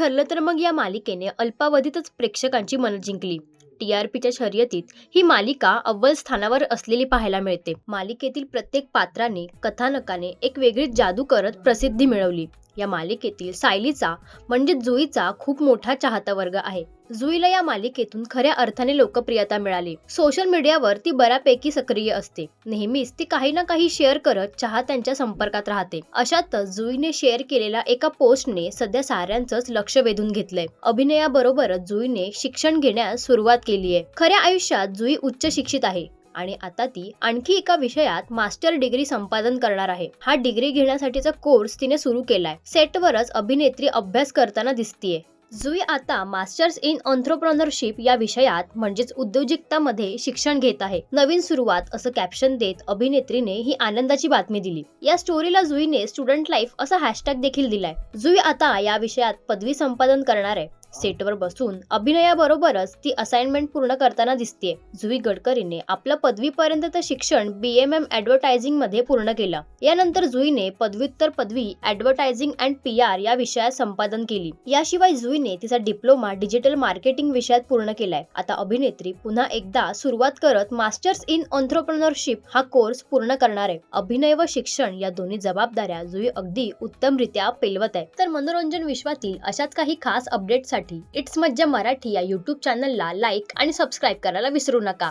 ठरलं तर मग या मालिकेने अल्पावधीतच प्रेक्षकांची मनं जिंकली. टी आर पीच्या शर्यतीत ही मालिका अव्वल स्थानावर असलेली पाहायला मिळते. मालिकेतील प्रत्येक पात्राने कथानकाने एक वेगळी जादू करत प्रसिद्धी मिळवली. या मालिकेतील सायलीचा म्हणजे जुईचा खूप मोठा चाहता वर्ग आहे. जुईला या मालिकेतून खऱ्या अर्थाने लोकप्रियता मिळाली. सोशल मीडियावर ती बऱ्यापैकी सक्रिय असते. नेहमीच ती काही ना काही शेअर करत चाहत्यांच्या संपर्कात राहते. अशातच जुईने शेअर केलेल्या एका पोस्टने सध्या साऱ्यांचंच लक्ष वेधून घेतलंय. अभिनयाबरोबरच जुईने शिक्षण घेण्यास सुरुवात केली आहे खऱ्या आयुष्यात जुई उच्च शिक्षित आहे आणि आता ती आणखी एका विषयात मास्टर डिग्री संपादन करणार आहे. हा डिग्री घेण्यासाठीचा कोर्स तिने सुरू केलाय. सेटवरच अभिनेत्री अभ्यास करताना दिसतीये. जुई आता मास्टर्स इन ऑन्थ्रोप्रॉनरशिप या विषयात म्हणजेच उद्योजकतामध्ये शिक्षण घेत आहे. नवीन सुरुवात असं कॅप्शन देत अभिनेत्रीने ही आनंदाची बातमी दिली. या स्टोरीला जुईने स्टुडंट लाईफ असा हॅशटॅग देखील दिलाय. जुई आता या विषयात पदवी संपादन करणार आहे. सेटवर बसून अभिनयाबरोबरच ती असाइनमेंट पूर्ण करताना दिसतेय. जुई गडकरीने आपलं पदवीपर्यंतचं शिक्षण बी एम एम ऍडव्हर्टायझिंगमध्ये पूर्ण केलं. यानंतर जुईने पदव्युत्तर पदवी ऍडव्हर्टायझिंग अँड पी आर या विषयात संपादन केली. याशिवाय जुईने तिचा डिप्लोमा डिजिटल मार्केटिंग विषयात पूर्ण केलाय. आता अभिनेत्री पुन्हा एकदा सुरुवात करत मास्टर्स इन ऑन्थ्रोप्रनरशिप हा कोर्स पूर्ण करणार आहे. अभिनय व शिक्षण या दोन्ही जबाबदाऱ्या जुई अगदी उत्तमरित्या पेलवत आहे. तर मनोरंजन विश्वातील अशाच काही खास अपडेटसाठी इट्स मज्जा मराठी या यूट्यूब चॅनलला लाईक आणि सबस्क्राईब करायला विसरू नका.